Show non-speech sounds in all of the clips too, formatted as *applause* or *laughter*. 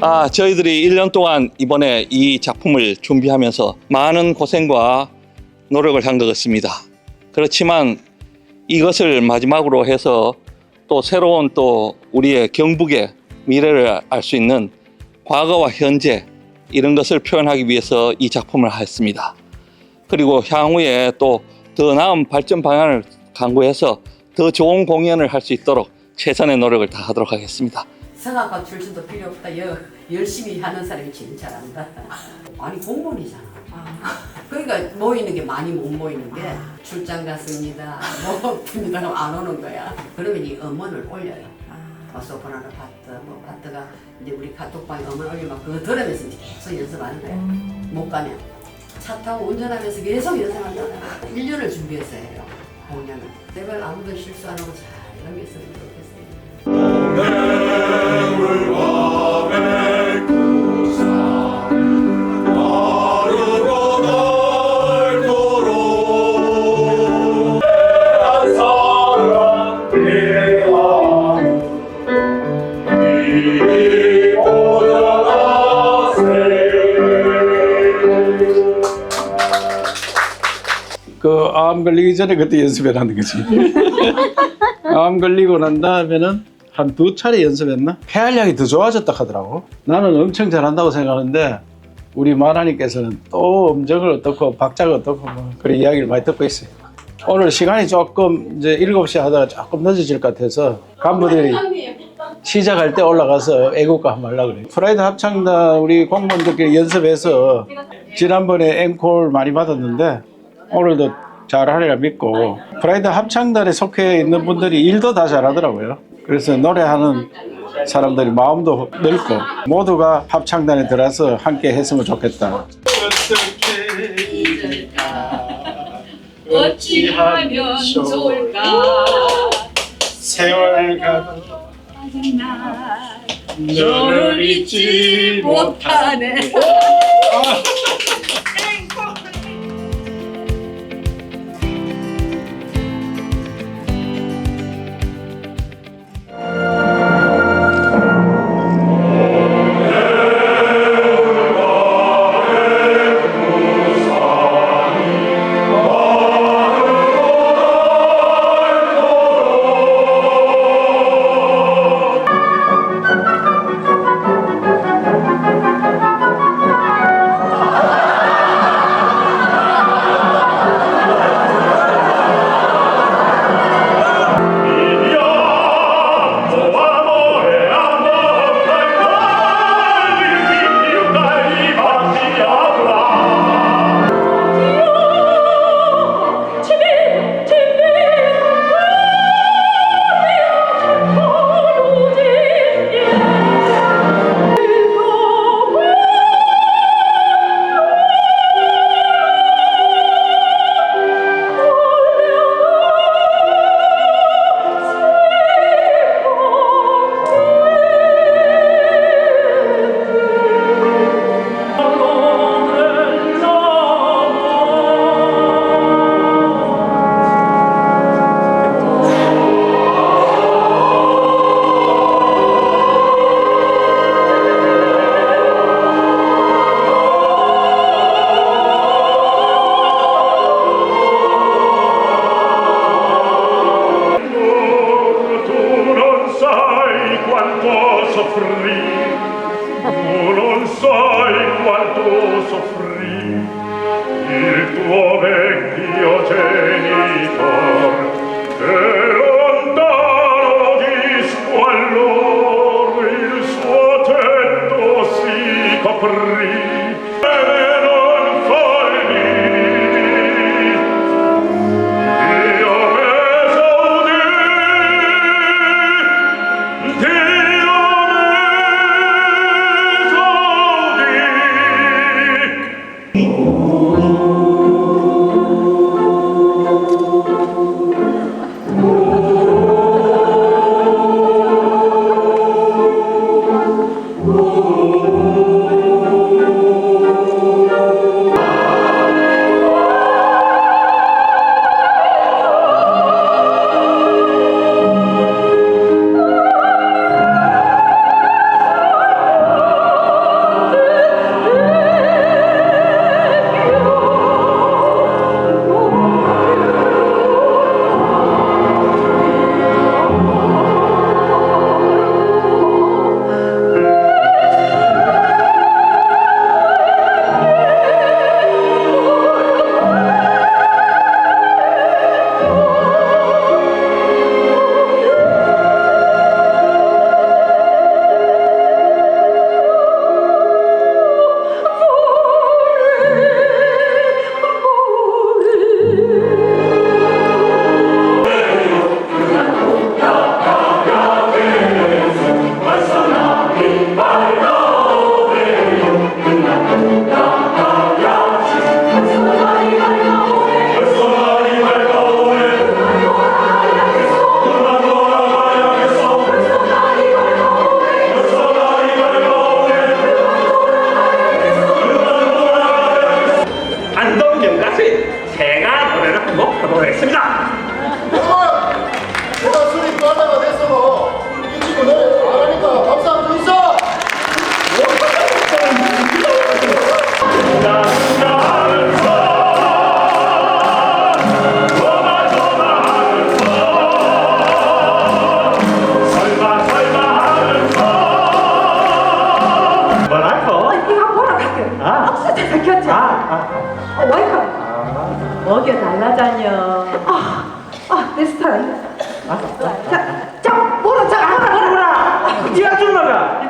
아, 저희들이 1년 동안 이번에 이 작품을 준비하면서 많은 고생과 노력을 한 것 같습니다. 그렇지만 이것을 마지막으로 해서 또 새로운 또 우리의 경북의 미래를 알 수 있는 과거와 현재 이런 것을 표현하기 위해서 이 작품을 했습니다. 그리고 향후에 또 더 나은 발전 방향을 강구해서 더 좋은 공연을 할 수 있도록 최선의 노력을 다하도록 하겠습니다. 성악가 출신도 필요 없다. 여, 열심히 하는 사람이 제일 잘한다. 아니 공무원이잖아. 그러니까 모이는 게 많이 못 모이는 게 출장 갔습니다. 뭐 하면 안 오는 거야. 그러면 이 음원을 올려요. 뭐 소프라노 파트, 뭐 파트가 이제 우리 카톡방에 음원 올리면 그거 들으면서 이제 계속 연습하는 거야. 못 가면 차 타고 운전하면서 계속 연습한다는 거야. 1년을 준비해서 해요. 공연을. 제발 아무도 실수 안 하고 잘 넘겼으면 좋겠어요. 그암 걸리기 전에 그때 연습해라는 거지. *laughs* 암 걸리고 난 다음에는 한 두 차례 연습했나? 폐활량이 더 좋아졌다 하더라고. 나는 엄청 잘한다고 생각하는데 우리 마나님께서는 또 음정을 어떻고 박자가 어떻고 뭐 그런 이야기를 많이 듣고 있어요. 오늘 시간이 조금 이제 7시 하다가 조금 늦어질 것 같아서 간부들이 시작할 때 올라가서 애국가 한번 하려고 그래요. 프라이드 합창단 우리 공무원들끼리 연습해서 지난번에 앵콜 많이 받았는데 오늘도 잘하리라 믿고 프라이드 합창단에 속해 있는 분들이 일도 다 잘하더라고요. 그래서 노래하는 사람들이 마음도 넓고 모두가 합창단에 들어서 함께 했으면 좋겠다. 어찌하면 좋을까 세월 가도 너를 잊지 못하네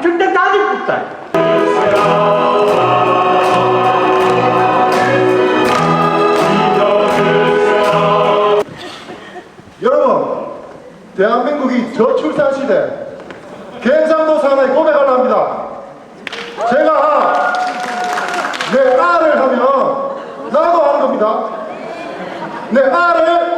Türk'ten 여러분, 대한민국이 저출산 시대, 경상도 사람의 고백을 합니다. 제가 내 아를 하면 나도 하는 겁니다. 내 아를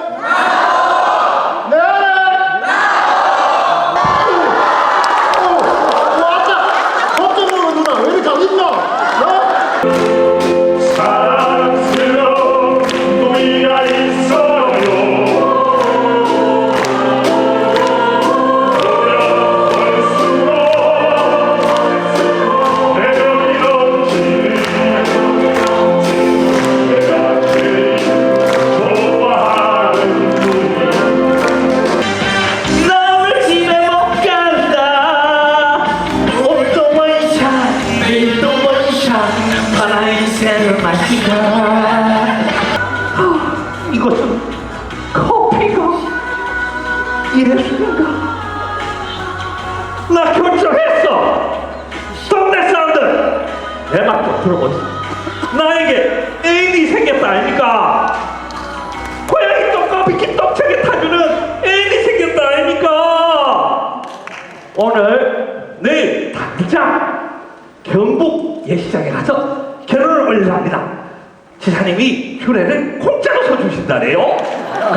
지사님이 휴레를 공짜로 써주신다네요.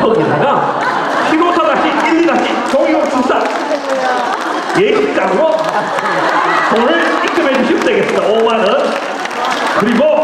거기다가 15타-1, 2- 종이로 출사 예식장으로 돈을 입금해 주시면 되겠습니다. 5만원. 그리고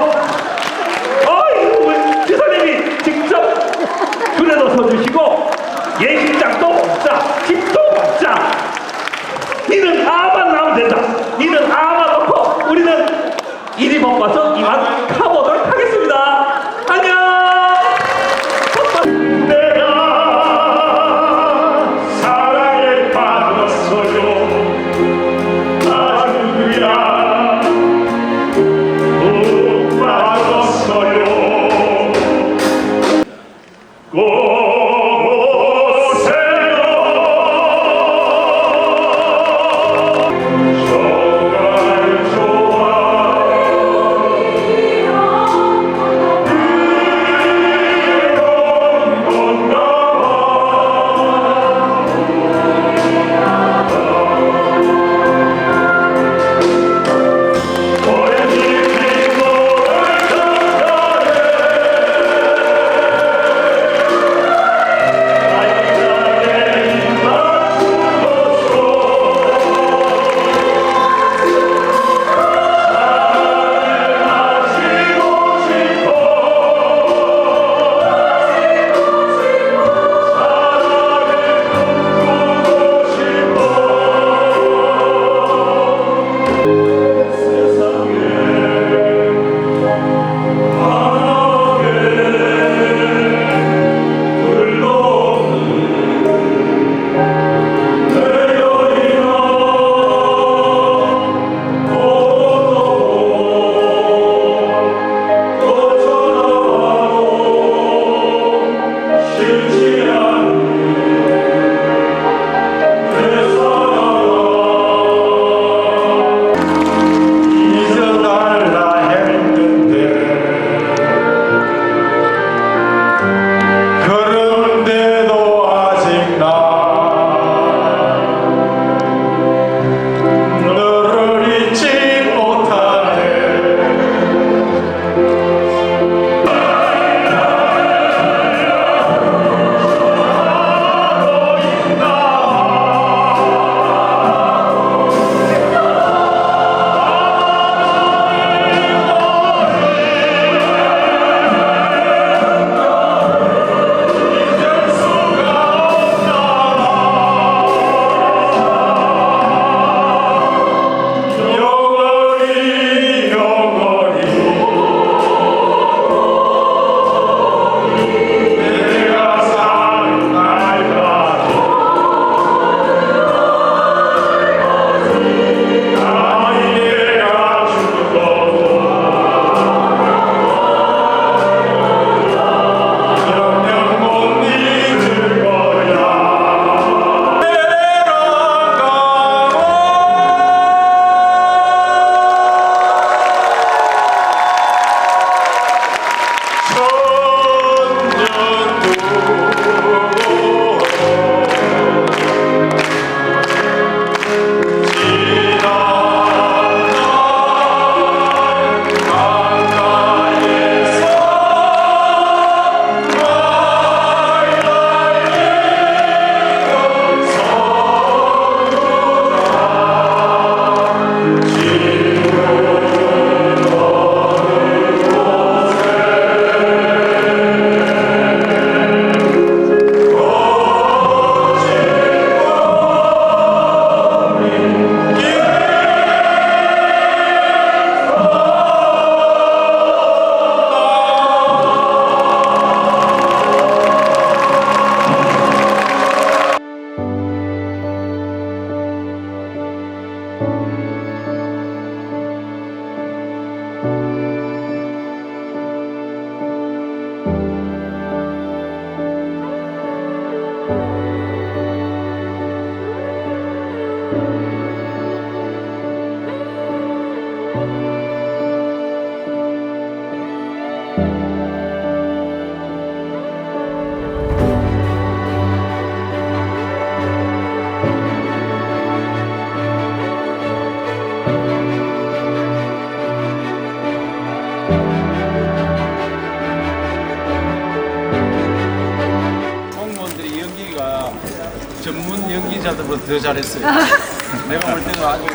더 잘했어요. *laughs* 내가 볼 때는 아주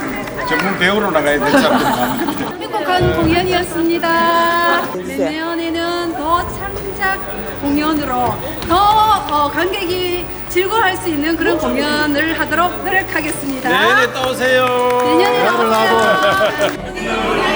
전문 배우로 나가야 될 사람들이 많은데. 행복한 공연이었습니다. 내년에는 더 창작 공연으로 더 어, 관객이 즐거워할 수 있는 그런 공연을 하도록 노력하겠습니다. 내년에 또 오세요. 내년에 또 오세요. *laughs*